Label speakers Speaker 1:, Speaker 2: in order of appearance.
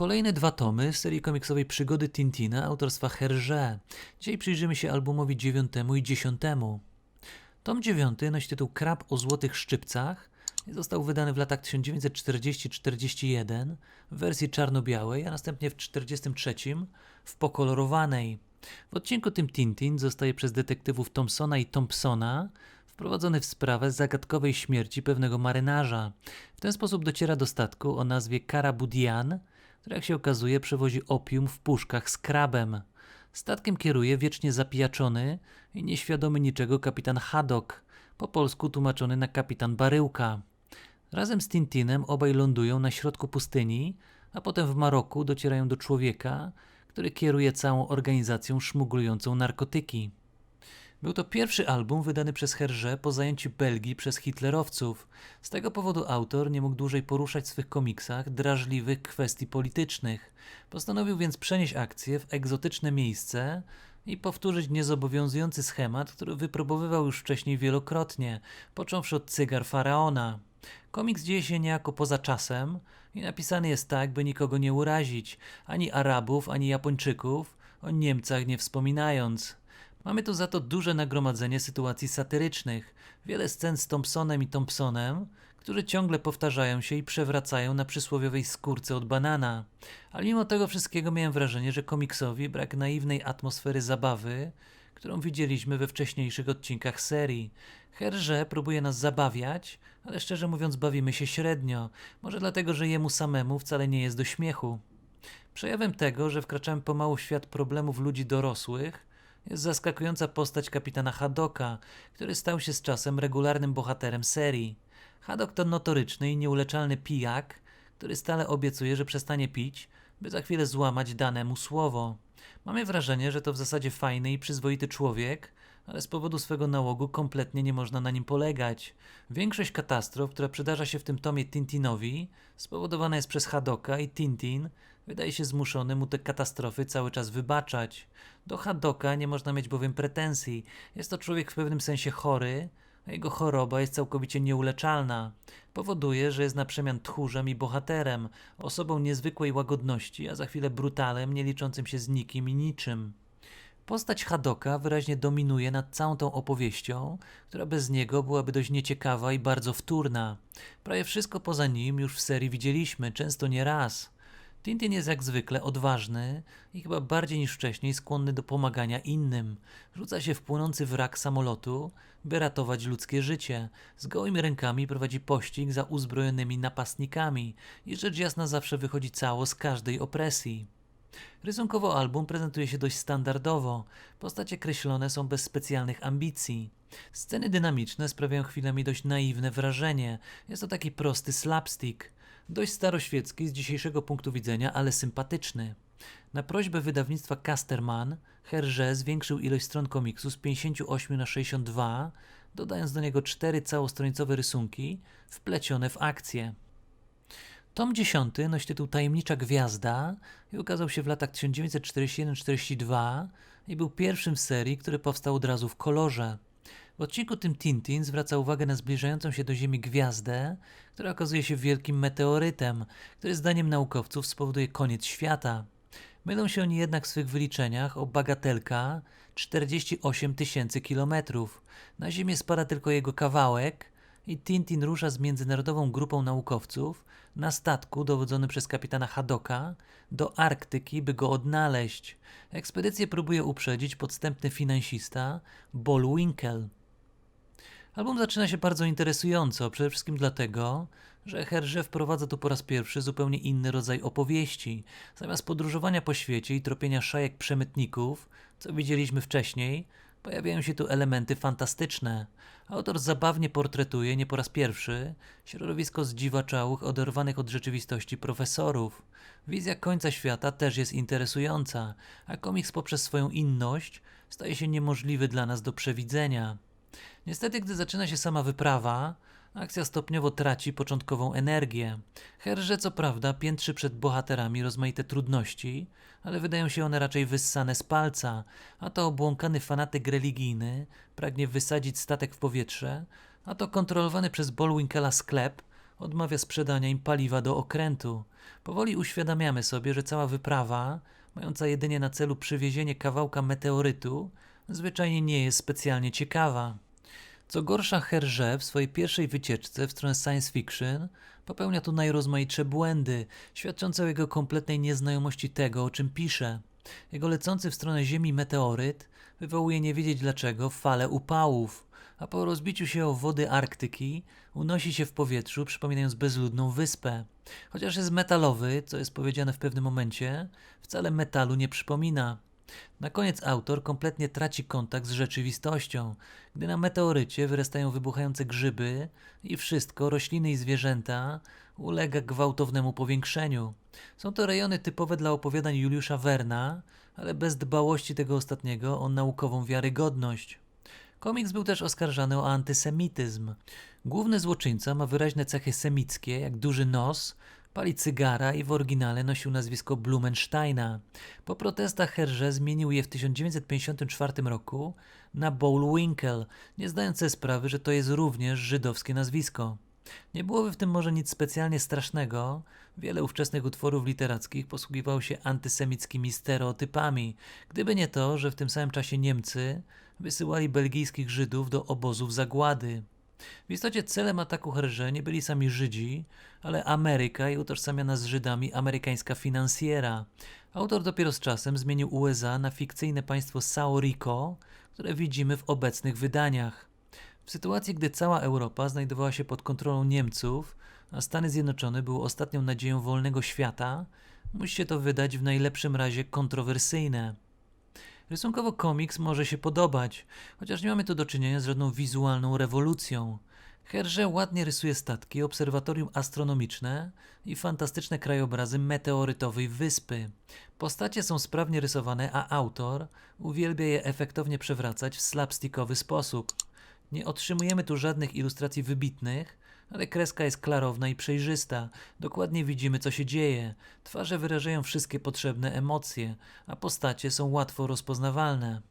Speaker 1: Kolejne dwa tomy serii komiksowej Przygody Tintina autorstwa Hergé. Dzisiaj przyjrzymy się albumowi dziewiątemu i dziesiątemu. Tom dziewiąty nosi tytuł Krab o złotych szczypcach został wydany w latach 1940-41 w wersji czarno-białej, a następnie w 1943 w pokolorowanej. W odcinku tym Tintin zostaje przez detektywów Thompsona i Thompsona wprowadzony w sprawę zagadkowej śmierci pewnego marynarza. W ten sposób dociera do statku o nazwie Karabudian, który jak się okazuje przewozi opium w puszkach z krabem. Statkiem kieruje wiecznie zapijaczony i nieświadomy niczego kapitan Haddock, po polsku tłumaczony na kapitan Baryłka. Razem z Tintinem obaj lądują na środku pustyni, a potem w Maroku docierają do człowieka, który kieruje całą organizacją szmuglującą narkotyki. Był to pierwszy album wydany przez Hergé po zajęciu Belgii przez hitlerowców. Z tego powodu autor nie mógł dłużej poruszać w swych komiksach drażliwych kwestii politycznych. Postanowił więc przenieść akcję w egzotyczne miejsce i powtórzyć niezobowiązujący schemat, który wypróbowywał już wcześniej wielokrotnie, począwszy od cygar faraona. Komiks dzieje się niejako poza czasem i napisany jest tak, by nikogo nie urazić, ani Arabów, ani Japończyków, o Niemcach nie wspominając. Mamy tu za to duże nagromadzenie sytuacji satyrycznych, wiele scen z Thompsonem i Thompsonem, którzy ciągle powtarzają się i przewracają na przysłowiowej skórce od banana. Ale mimo tego wszystkiego miałem wrażenie, że komiksowi brak naiwnej atmosfery zabawy, którą widzieliśmy we wcześniejszych odcinkach serii. Hergé próbuje nas zabawiać, ale szczerze mówiąc bawimy się średnio, może dlatego, że jemu samemu wcale nie jest do śmiechu. Przejawem tego, że wkraczamy pomału w świat problemów ludzi dorosłych, jest zaskakująca postać kapitana Hadoka, który stał się z czasem regularnym bohaterem serii. Hadok to notoryczny i nieuleczalny pijak, który stale obiecuje, że przestanie pić, by za chwilę złamać dane mu słowo. Mamy wrażenie, że to w zasadzie fajny i przyzwoity człowiek, ale z powodu swego nałogu kompletnie nie można na nim polegać. Większość katastrof, która przydarza się w tym tomie Tintinowi, spowodowana jest przez Hadoka i Tintin wydaje się zmuszony mu te katastrofy cały czas wybaczać. Do Hadoka nie można mieć bowiem pretensji. Jest to człowiek w pewnym sensie chory, a jego choroba jest całkowicie nieuleczalna. Powoduje, że jest na przemian tchórzem i bohaterem, osobą niezwykłej łagodności, a za chwilę brutalem, nie liczącym się z nikim i niczym. Postać Hadoka wyraźnie dominuje nad całą tą opowieścią, która bez niego byłaby dość nieciekawa i bardzo wtórna. Prawie wszystko poza nim już w serii widzieliśmy, często nie raz. Tintin jest jak zwykle odważny i chyba bardziej niż wcześniej skłonny do pomagania innym. Rzuca się w płonący wrak samolotu, by ratować ludzkie życie. Z gołymi rękami prowadzi pościg za uzbrojonymi napastnikami i rzecz jasna zawsze wychodzi cało z każdej opresji. Rysunkowo album prezentuje się dość standardowo. Postacie kreślone są bez specjalnych ambicji. Sceny dynamiczne sprawiają chwilami dość naiwne wrażenie. Jest to taki prosty slapstick. Dość staroświecki z dzisiejszego punktu widzenia, ale sympatyczny. Na prośbę wydawnictwa Casterman, Hergé zwiększył ilość stron komiksu z 58 na 62, dodając do niego cztery całostronicowe rysunki wplecione w akcję. Tom 10 nosi tytuł Tajemnicza Gwiazda i ukazał się w latach 1941-42 i był pierwszym w serii, który powstał od razu w kolorze. W odcinku tym Tintin zwraca uwagę na zbliżającą się do Ziemi gwiazdę, która okazuje się wielkim meteorytem, który zdaniem naukowców spowoduje koniec świata. Mylą się oni jednak w swych wyliczeniach o bagatelka 48 tysięcy kilometrów. Na Ziemię spada tylko jego kawałek i Tintin rusza z międzynarodową grupą naukowców na statku dowodzonym przez kapitana Hadoka do Arktyki, by go odnaleźć. Ekspedycję próbuje uprzedzić podstępny finansista Bol Winkel. Album zaczyna się bardzo interesująco, przede wszystkim dlatego, że Hergé wprowadza tu po raz pierwszy zupełnie inny rodzaj opowieści. Zamiast podróżowania po świecie i tropienia szajek przemytników, co widzieliśmy wcześniej, pojawiają się tu elementy fantastyczne. Autor zabawnie portretuje nie po raz pierwszy środowisko zdziwaczałych, oderwanych od rzeczywistości profesorów. Wizja końca świata też jest interesująca, a komiks poprzez swoją inność staje się niemożliwy dla nas do przewidzenia. Niestety, gdy zaczyna się sama wyprawa, akcja stopniowo traci początkową energię. Herże, co prawda, piętrzy przed bohaterami rozmaite trudności, ale wydają się one raczej wyssane z palca, a to obłąkany fanatyk religijny pragnie wysadzić statek w powietrze, a to kontrolowany przez Bolwinkela sklep odmawia sprzedania im paliwa do okrętu. Powoli uświadamiamy sobie, że cała wyprawa, mająca jedynie na celu przywiezienie kawałka meteorytu, zwyczajnie nie jest specjalnie ciekawa. Co gorsza, Hergé w swojej pierwszej wycieczce w stronę science fiction popełnia tu najrozmaitsze błędy, świadczące o jego kompletnej nieznajomości tego, o czym pisze. Jego lecący w stronę Ziemi meteoryt wywołuje nie wiedzieć dlaczego fale upałów, a po rozbiciu się o wody Arktyki unosi się w powietrzu, przypominając bezludną wyspę. Chociaż jest metalowy, co jest powiedziane w pewnym momencie, wcale metalu nie przypomina. Na koniec autor kompletnie traci kontakt z rzeczywistością, gdy na meteorycie wyrastają wybuchające grzyby i wszystko, rośliny i zwierzęta, ulega gwałtownemu powiększeniu. Są to rejony typowe dla opowiadań Juliusza Werna, ale bez dbałości tego ostatniego o naukową wiarygodność. Komiks był też oskarżany o antysemityzm. Główny złoczyńca ma wyraźne cechy semickie, jak duży nos, pali cygara i w oryginale nosił nazwisko Blumensteina. Po protestach Hergé zmienił je w 1954 roku na Bullwinkle, nie zdając sobie sprawy, że to jest również żydowskie nazwisko. Nie byłoby w tym może nic specjalnie strasznego. Wiele ówczesnych utworów literackich posługiwało się antysemickimi stereotypami, gdyby nie to, że w tym samym czasie Niemcy wysyłali belgijskich Żydów do obozów zagłady. W istocie celem ataku Hergé nie byli sami Żydzi, ale Ameryka i utożsamiana z Żydami amerykańska finansjera. Autor dopiero z czasem zmienił USA na fikcyjne państwo Sao Rico, które widzimy w obecnych wydaniach. W sytuacji, gdy cała Europa znajdowała się pod kontrolą Niemców, a Stany Zjednoczone były ostatnią nadzieją wolnego świata, musi się to wydać w najlepszym razie kontrowersyjne. Rysunkowo komiks może się podobać, chociaż nie mamy tu do czynienia z żadną wizualną rewolucją. Hergé ładnie rysuje statki, obserwatorium astronomiczne i fantastyczne krajobrazy meteorytowej wyspy. Postacie są sprawnie rysowane, a autor uwielbia je efektownie przewracać w slapstickowy sposób. Nie otrzymujemy tu żadnych ilustracji wybitnych, ale kreska jest klarowna i przejrzysta. Dokładnie widzimy, co się dzieje. Twarze wyrażają wszystkie potrzebne emocje, a postacie są łatwo rozpoznawalne.